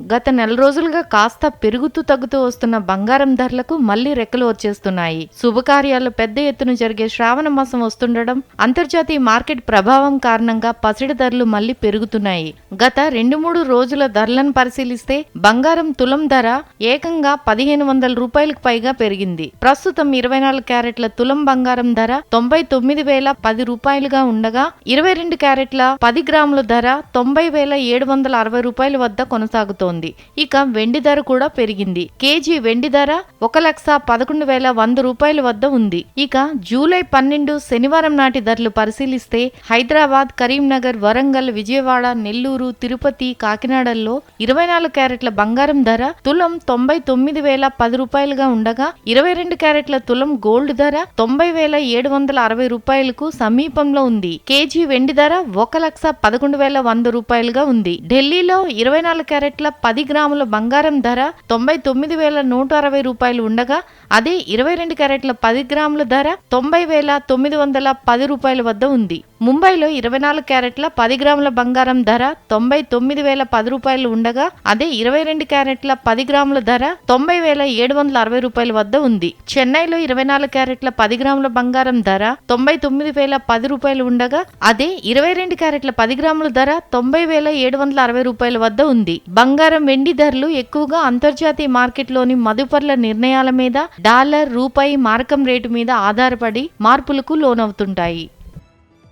గత నెల రోజులుగా కాస్త పెరుగుతూ తగ్గుతూ వస్తున్న బంగారం ధరలకు మళ్ళీ రెక్కలు వచ్చేస్తున్నాయి. శుభకార్యాలు పెద్ద ఎత్తున జరిగే శ్రావణ మాసం వస్తుండడం అంతర్జాతీయ మార్కెట్ ప్రభావం కారణంగా పసిడి ధరలు మళ్ళీ పెరుగుతున్నాయి. గత రెండు మూడు రోజుల ధరలను పరిశీలిస్తే బంగారం తులం ధర ఏకంగా పదిహేను వందల రూపాయలకు పైగా పెరిగింది. ప్రస్తుతం ఇరవై నాలుగు క్యారెట్ల తులం బంగారం ధర తొంభై తొమ్మిది వేల పది రూపాయలుగా ఉండగా ఇరవై రెండు క్యారెట్ల పది గ్రాముల ధర తొంభై వేల ఏడు వందల అరవై రూపాయల వద్ద కొనసాగుతోంది. ఇక వెండి ధర కూడా పెరిగింది. కేజీ వెండి ధర ఒక లక్ష పదకొండు వేల వంద రూపాయల వద్ద ఉంది. ఇక జూలై పన్నెండు శనివారం నాటి ధరలు పరిశీలిస్తే హైదరాబాద్ కరీంనగర్ వరంగల్ విజయవాడ నెల్లూరు తిరుపతి కాకినాడల్లో ఇరవై నాలుగు క్యారెట్ల బంగారం ధర తులం తొంభై తొమ్మిది వేల పది రూపాయలుగా ఉండగా ఇరవై రెండు క్యారెట్ల తులం గోల్డ్ ధర తొంభై వేల ఏడు వందల అరవై రూపాయలకు సమీపంలో ఉంది. కేజీ వెండి ధర ఒక లక్ష పదకొండు వేల వంద రూపాయలుగా ఉంది. ఢిల్లీలో ఇరవై నాలుగు క్యారెట్ల పది గ్రాముల బంగారం ధర తొంభై తొమ్మిది వేల నూట అరవై రూపాయలు ఉండగా అదే ఇరవై రెండు క్యారెట్ల పది గ్రాముల ధర తొంభై వేల తొమ్మిది వందల పది రూపాయల వద్ద ఉంది. ముంబైలో ఇరవై నాలుగు క్యారెట్ల పది గ్రాముల బంగారం ధర తొంభై తొమ్మిది వేల పది రూపాయలు ఉండగా అదే ఇరవై రెండు క్యారెట్ల పది గ్రాముల ధర తొంభై వేల ఏడు వందల అరవై రూపాయల వద్ద ఉంది. చెన్నైలో ఇరవై నాలుగు క్యారెట్ల పది గ్రాముల బంగారం ధర తొంభై తొమ్మిది వేల పది రూపాయలు ఉండగా అదే ఇరవై రెండు క్యారెట్ల పది గ్రాముల ధర తొంభై వేల ఏడు వందల అరవై రూపాయల వద్ద ఉంది. బంగారం వెండి ధరలు ఎక్కువగా అంతర్జాతీయ మార్కెట్లోని మదుపర్ల నిర్ణయాల మీద డాలర్ రూపాయి మారకం రేటు మీద ఆధారపడి మార్పులకు లోనవుతుంటాయి.